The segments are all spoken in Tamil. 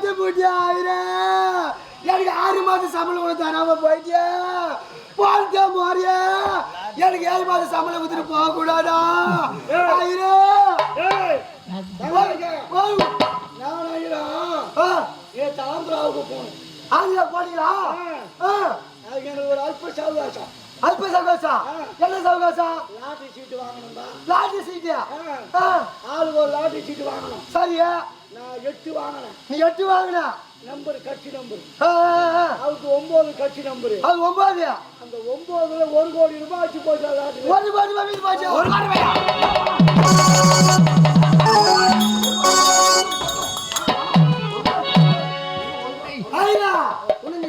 செத்து போட்டியா! எனக்கு ஆறு மாதம் சம்பளம் கூட தராம போயிட்டியா வாழ்க்கை மாறிய எனக்கு ஏழு மாதம் சம்பளம் கொடுத்துட்டு போக கூடாதா ஐரே! ஓ! நான் ஐரா. ஆ. ஆந்திரா போனீங்களா ஆ. ஒரு அல்ப சவகாசம் அல்ப சகோசம் என்ன சகோசம் லாட்டரி சீட்டு வாங்கணும்பா லாட்டி சீட்டியா ஆ. ஆளுக்கு ஒரு லாட்டரி சீட்டு வாங்கணும் சரியா நான் எட்டு வாங்கினேன். நீ எட்டு வாங்கின? நம்பர் கட்சி நம்பர். அவருக்கு ஒன்பது கட்சி நம்பர். அது ஒன்பது அந்த ஒன்பதுல ஒரு கோடி ரூபாய் ஆச்சு போச்சு ஒரு கோடி ரூபாய் போச்சு? ஒரு கோடி ரூபாயா?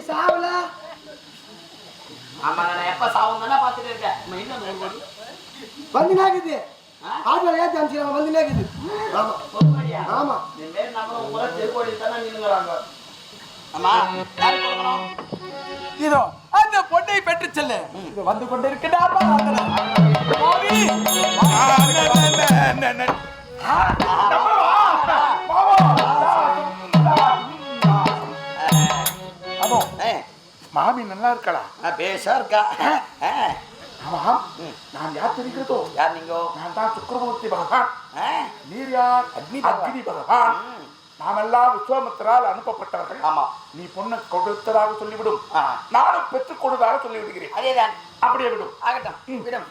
சாவல? ஆமா நான் எப்ப சாவும் தானே பாத்துட்டு இருக்கேன். இன்னும் ஒரு கோடி? வந்து நாக்குது ஆட்டோல ஏத்தி அனுப்பிச்சிருக்காங்க வந்து நாக்குது ஆமா. ஆமா. இந்த மாரி நம்ம உங்களை திருக்கோடி தானே நின்னுங்கிறாங்க ஆமா யாருக்கு கொடுக்கணும் இதோ அந்த பொண்ணை பெற்று செல்லு இது வந்து அதோ ஏ, மாமி நல்லா இருக்கலா? பேசா இருக்கா? ஆ, ஆமாம் நான் யார் தெரிகிறதோ? யார் நீங்க நான் தான் சுக்கரமூர்த்தி பகவான். ஆ, நீர் யார்? அக்னி. அக்னி பகவான். நாமெல்லாம் விஸ்வாமித்திரால் அனுப்பப்பட்டவர்கள். ஆமா. நீ பொண்ணை கொடுத்ததாக சொல்லிவிடும். நானும் பெற்றுக் கொடுத்ததாக சொல்லிவிடுகிறேன். அதேதான். அப்படியே விடும். ஆகட்டும். விடும்.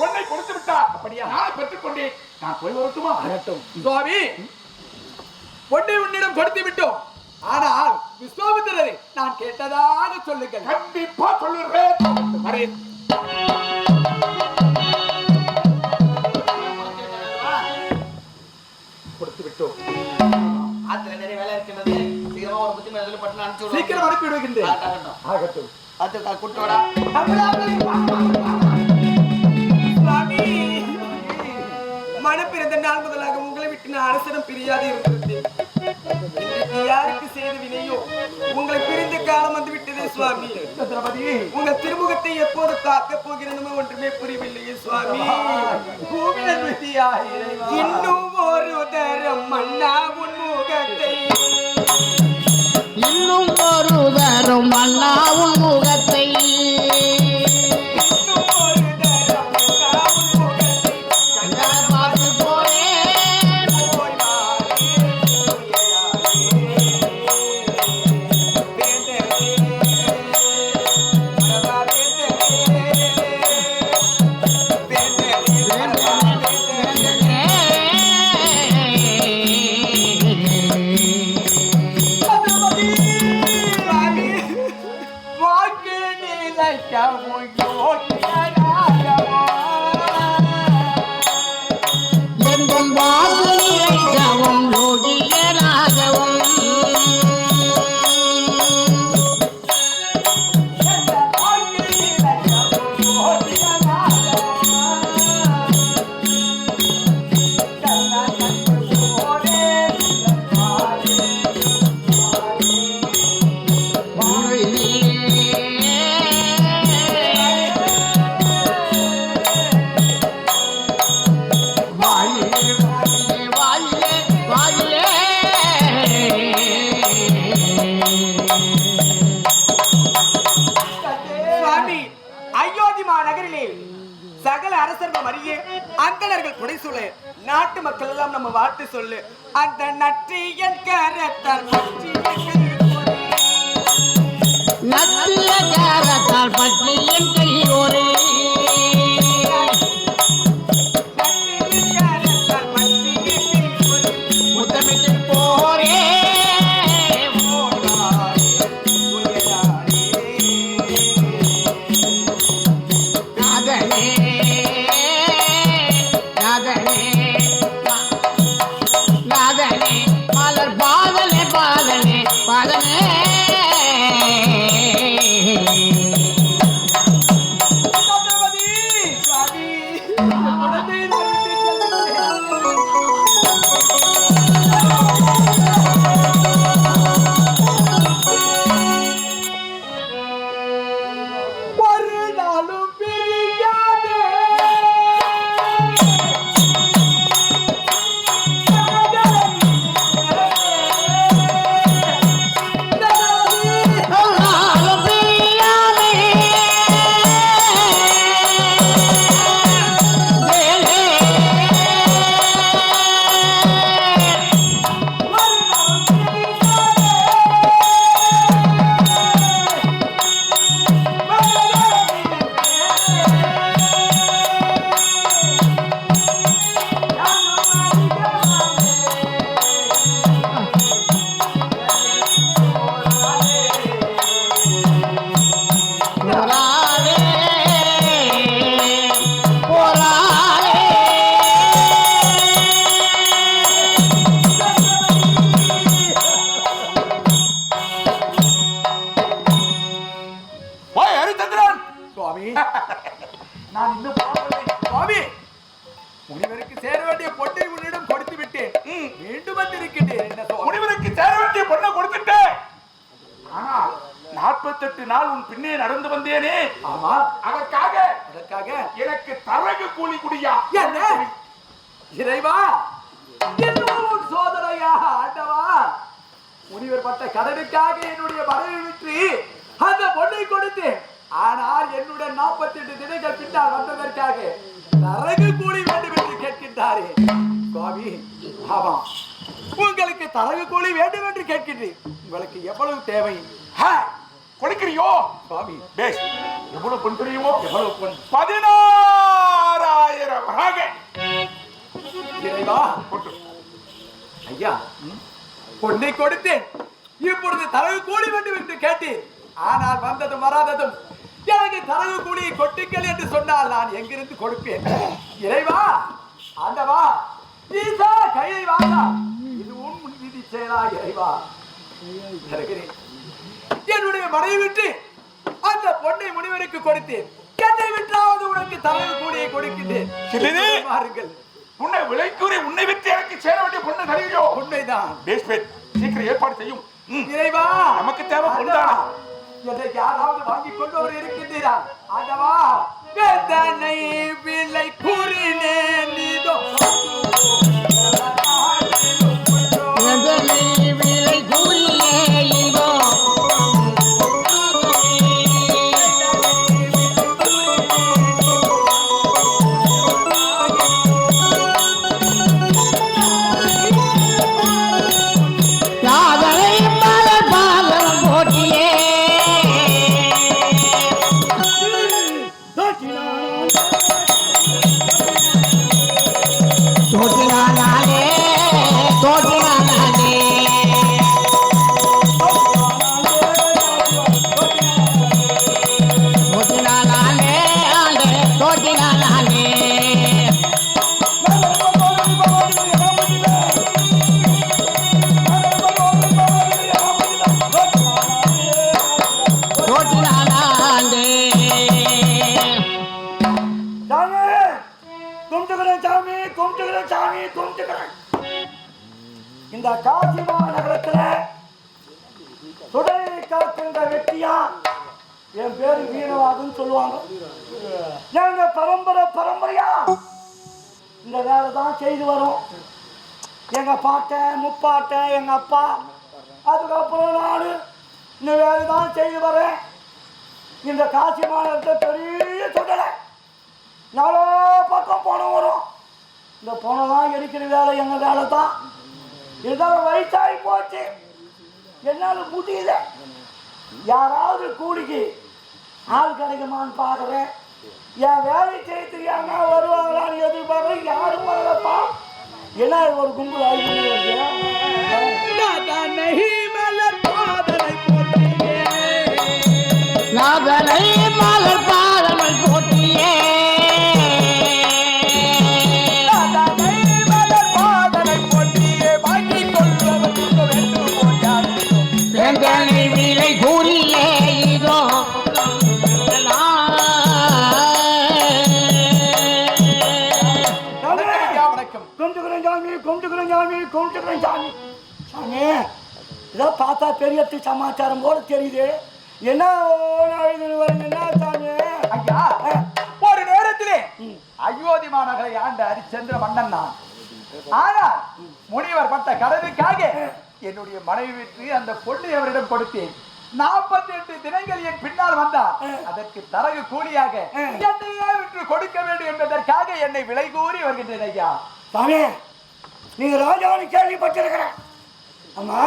பொண்ணை கொடுத்து விட்டார். அப்படியா? நான் பெற்றுக்கொண்டேன் நான் போய் வரட்டுமா? சுவாமி பொண்ணை உன்னிடம் கொடுத்து விட்டோம் ஆனால் விஸ்வாமித்திரரை நான் கேட்டதாக சொல்லுங்கள். கண்டிப்பா சொல்லுறேன். சீக்கிரம் அனுப்பி விடுகின்றேன் ஆகட்டும் அது குட்டோடா நாள் முதலாக உங்களை விட்டு நான் அரசனம் பிரியாது இருந்திருந்தேன். யாருக்கு செய்த வினையோ? உங்களை பிரிந்த காலம் வந்து விட்டதே சுவாமி. உங்கள் திருமுகத்தை எப்போது காக்க போகிறோமோ ஒன்றுமே புரியவில்லையே சுவாமி. இன்னும் ஒரு தரம் மன்னா உன் முகத்தை. தரும் அண்ணாவும் முக சொல்லு. நாட்டு மக்கள் எல்லாம் நம்ம வாழ்த்து சொல்லு. அந்த நற்றியன் கரத்தால் நற்றியன் கரத்தால் நத்திய எனக்கு தரகு கூலி குடியா? என்ன? இறைவா உன் சோதனையா ஆண்டவா? முனிவர் பட்ட கடனுக்காக என்னுடைய மனைவி விற்று அந்த பொண்ணை கொடுத்தேன். ஆனால் என்னுடன் நாற்பத்தி எட்டு தினங்கள் பின்னால் வந்ததற்காக தரகு கூலி வேண்டும் என்று கேட்கின்றாரே. சுவாமி ஆமா உங்களுக்கு தரகு கூலி வேண்டும் என்று கேட்கின்றேன். உங்களுக்கு எவ்வளவு தேவை? கொடுக்கிறியோ? சுவாமி. எவ்வளவு தெரியுமோ? எவ்வளவு பொன்? இறைவா ஐயா பொன்னை கொடுத்தேன். இப்பொழுது தரகு கூலி வேண்டும் என்று கேட்டேன். ஆனால் வந்ததும் வராததும் எனக்கு தரகு கூலியை கொட்டுங்கள் என்று சொன்னால் நான் எங்கிருந்து கொடுப்பேன்? இறைவா ஆண்டவா ஈசா கையை வாங்கா இதுவும் உன் விதி செயலா இறைவா. என்னுடைய மனைவி விட்டு அந்த பொண்ணை முனிவருக்கு கொடுத்தேன். என்னை விட்டாவது உனக்கு தரகு கூலியை கொடுக்கின்றேன். பாருங்கள் உன்னை விலை கூறி உன்னை விட்டு எனக்கு சேர வேண்டிய பொண்ணு தருவியோ? உண்மைதான் பேஷ் பேட் சீக்கிரம் ஏற்பாடு செய்யும். இறைவா! நமக்கு தேவை பொன்தானா? என்னை யாராவது வாங்கி கொண்டு வர இருக்கின்றீரா? ஆண்டவா! வேதனை விலை கூறினேன் நீதோ காக்கின்ற வெட்டியா? என் பேரு வீணவாதுன்னு சொல்லுவாங்க. எங்க பரம்பரை பரம்பரையா? இந்த வேலை தான் செய்து வரும். எங்க பாட்டை முப்பாட்டன் எங்க அப்பா அதுக்கப்புறம் நான் இந்த வேலை தான் செய்து வரேன். இந்த காசி மாநிலத்தை பெரிய சொல்லலை நாலோ பக்கம் பணம் வரும் இந்த பணம் தான் எடுக்கிற வேலை எங்கள் வேலை தான் இருந்தாலும் வயசாகி போச்சு. என்னால் முடியல. யாராவது கூலிக்கு ஆள் கிடைக்குமான்னு பார்க்குறேன். என் வேலை செய்ய தெரியாம வருவாங்களான்னு எதிர்பார்க்குறேன் யாரும் வரலப்பா. என்ன இது ஒரு கும்பல் ஆகி நாதனை மலர் பாதமை போட்டியே. எதனை விலை சாமி சாமி இதோ பார்த்தா பெரிய சமாச்சாரம் போல தெரியுது. என்ன என்ன சாமி? ஐயா ஒரு நேரத்திலே அயோத்தி மாநகரை ஆண்ட ஹரிச்சந்திர மன்னன் நான். ஆனால் முனிவர் பட்ட கடனுக்காக என்னுடைய மனைவி விற்று அந்த பொண்ணை அவரிடம் கொடுத்தேன். நாற்பத்தி எட்டு தினங்கள் என் பின்னால் வந்தார். அதற்கு தரகு கூலியாக என்னையே விற்று கொடுக்க வேண்டும் என்பதற்காக என்னை விலை கூறி வருகின்றேன் ஐயா. சாமி நீங்க ராஜான்னு கேள்விப்பட்டிருக்கிறேன். ஆமா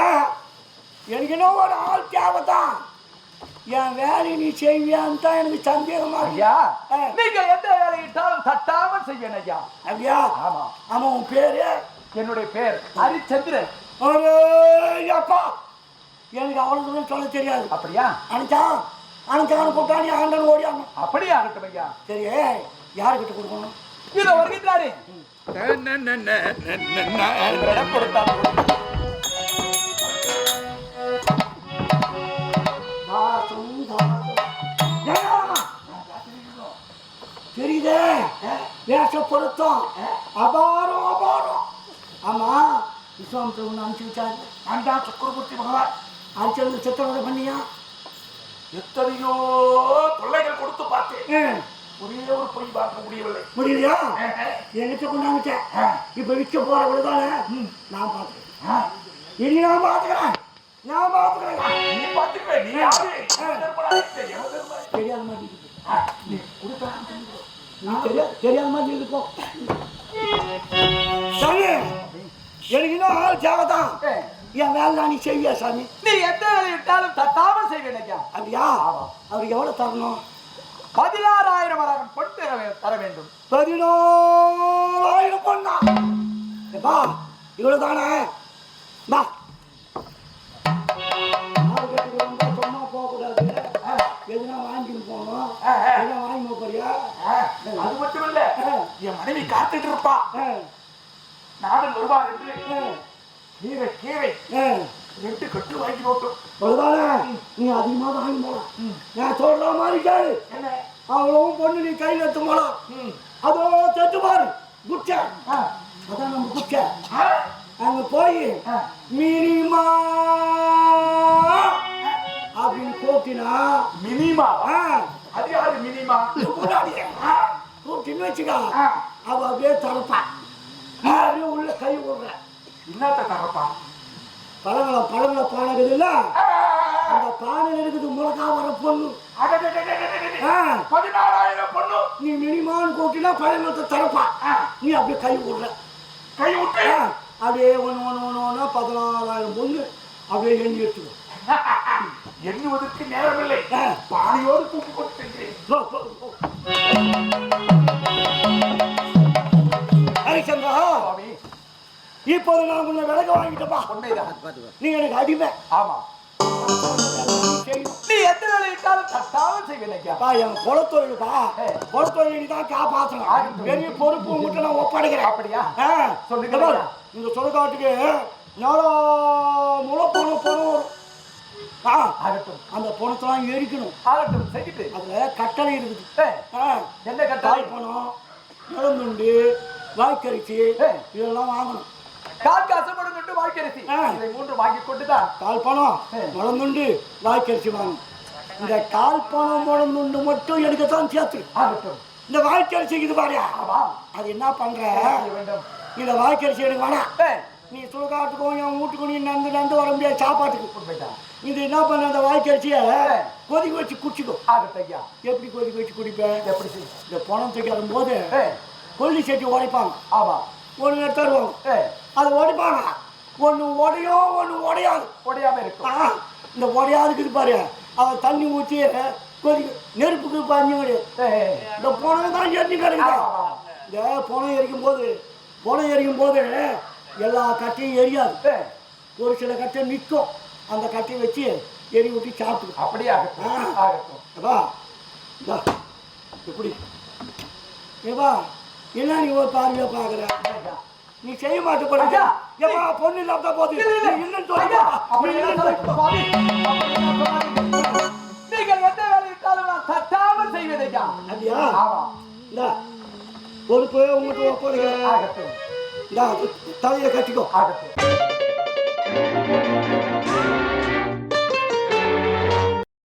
எனக்கு இன்னும் ஒரு ஆள் தேவைதான்? என் வேலையை நீ செய்வியான்னு தான் எனக்கு சந்தேகமா. ஐயா. நீங்க எந்த வேலையிட்டாலும் தட்டாமல் செய்வேன் ஐயா. அப்படியா? ஆமா. ஆமா உன் பேரு? என்னுடைய பேர் ஹரிச்சந்திரன். ஒரு அப்பா. எனக்கு அவ்வளவு தூரம் சொல்ல தெரியாது. அப்படியா? அனுச்சான் அனுச்சான் போட்டான் ஆண்டன் ஓடியாங்க அப்படியா இருக்கட்டும் ஐயா. சரி யாருக்கிட்ட கொடுக்கணும்? இதோ வருகின்றாரு. தெரியுதே? வேஷ பொருத்தம் அபாரம் அபாரம். ஆமா விஸ்வாமித்திர ஒன்று அனுப்பிச்சு வச்சாரு. அண்டா சக்கரவர்த்தி பகவான். அனுப்பிச்சு சித்திரவதை பண்ணியா? எத்தனையோ கொள்ளைகள் கொடுத்து பார்த்தேன். ஒரே ஒரு பொய் பார்க்க முடியவில்லை. முடியலையா? என்கிட்ட கொண்டாந்துட்டேன் இப்ப விற்க போறவளு தானே நான் பார்த்துக்கிறேன். இனி நான் பார்த்துக்கிறேன்? நான் பார்த்துக்கிறேன். நீ பார்த்துக்க நீ யாரு. தெரியாத மாதிரி நீ தெரியா- தெரியாத மாதிரி இருக்கு? போ சாமி எனக்கு இன்னும் ஆள் தேவைதான். என் வேலை தான் நீ செய்வியா சாமி? நீ எந்த வேலையிட்டாலும் தட்டாமல் செய்வேன் அப்படியா? அவருக்கு எவ்வளவு தரணும்? பதினாறாயிரம் வராகம் பொன் தர வே- தர வேண்டும். பதினோராயிரம் பொண்ணா பா இவ்வளவு தானே? பா மார்க்கெட்டுக்கு வந்தா சும்மா போகக்கூடாது எதுனா வாங்கிட்டு போகணும் எதுனா வாங்கி போறியா அது மட்டும் இல்ல என் மனைவி காத்துட்டு இருப்பா. நாடன் வருவார் என்று கீரை கீரை ரெண்டு கட்டு வாங்கி போட்டோம். அவ்வளவுதானே நீ அதிகமாக வாங்கி போலாம் நான் சொல்ற மாதிரி கேளு. அவ்வளவும் பொண்ணு நீ கையில் எடுத்து போலாம் அதோ தட்டு பாரு. குச்சை அதான் நம்ம குச்சை அங்க போய் மினிமா அப்படின்னு கூப்பிட்டினா மினிமா? ஆ, அது யாரு மினிமா. கூப்பிட்டின்னு வச்சுக்கா. அவ அப்படியே தரப்பா. அப்படியே உள்ள கை விடுற என்னத்த தரப்பா? பழங்கள பழங்கள பானைகள் இருக்குதுல்ல அந்த பானையில் இருக்குது மிளகா வர பொண்ணு. பதினாறாயிரம் பொண்ணு. நீ மினிமான்னு கூட்டினா பழங்களத்தை திறப்பான் நீ அப்படியே கை விடுற கை விட்டு. அப்படியே ஒன்று ஒன்று ஒன்று ஒன்றா பதினாறாயிரம் பொண்ணு அப்படியே எண்ணி எடுத்துக்கோ. எண்ணுவதற்கு நேரமில்லை. பானையோடு கூப்பிட்டு கொண்டு இப்போது நான் உங்களை விலக வாங்கிட்டப்பா நீங்க எனக்கு அடிமை. ஆமா. நீ எத்தனை இட்டாலும் கட்டாலும் செய்யலைக்காப்பா என் குலத்தொழில்ப்பா குலத்தொழில் தான் காப்பாற்றணும் பெரிய பொறுப்பு உங்கள்கிட்ட நான் ஒப்படைக்கிறேன். அப்படியா? சொல்லுங்க இந்த சொல்லுக்காட்டுக்கு நேரம் முழு பொண்ணு பொண்ணு ஆகட்டும். அந்த பணத்தெல்லாம் எரிக்கணும். ஆகட்டும் செஞ்சுட்டு அதுல கட்டளை இருக்குது. என்ன கட்டளை? பணம் நிலந்துண்டு வாய்க்கரிசி இதெல்லாம் வாங்கணும். கால் காசு கொண்டு வாழ்க்கை ஆ. இதை மூன்று வாங்கி கொண்டுதான். கால் பணம் முழந்துண்டு வாய்க்கரிசி வாங்கணும் இந்த கால் பணம் முழந்துண்டு மட்டும் எனக்கு தான் சேர்த்து இந்த வாய்க்கரிசி இது பாரு ஆமா. அது என்ன பண்ற? இந்த வாய்க்கரிசி எனக்கு வேணாம் நீ சுடுகாட்டுக்கும் என் வீட்டுக்கும் நீ நடந்து நடந்து வர முடியாது சாப்பாட்டுக்கு. இது என்ன பண்ண அந்த வாய்க்கரிசியை கொதிக்க வச்சு குடிச்சிக்கோ. ஆகட்டும் ஐயா. எப்படி கொதிக்க வச்சு குடிப்பேன் எப்படி இந்த பணம் தூக்காத போது கொல்லி செட்டி உடைப்பாங்க. ஆமா. ஒன்று ஏய், அது உடைப்பாங்க ஒன்று உடையும் ஒன்று உடையாது உடையாம இருக்கும். இந்த உடையாதுக்கு பாரு. அவன் தண்ணி ஊற்றி கொதிக்க நெருப்புக்கு பஞ்சு இந்த பணம் தான் எரிஞ்சு கிடக்குது. இந்த பணம் எரிக்கும் போது பணம் எரிக்கும் போது எல்லா கட்டையும் எரியாது. ஒரு சில கட்டை நிற்கும். அந்த கட்டையை வச்சு எரி ஊட்டி சாப்பிட்டு அப்படியே ஆகட்டும். ஆகட்டும். ஏப்பா இந்தா, எப்படி ஏப்பா என்ன நீ ஒரு பார்வையா பாக்குற நீ செய்ய மாட்டே போடா ஏமா பொண்ணு இல்லாம போது இன்னும் சொல்லுங்க அப்படி நீங்கள் எந்த வேலை விட்டாலும் நான் தட்டாம செய்வதையா அப்படியா? இந்த பொறுப்பு உங்களுக்கு ஒப்படைக்கிறேன். தலையில கட்டிக்கோ.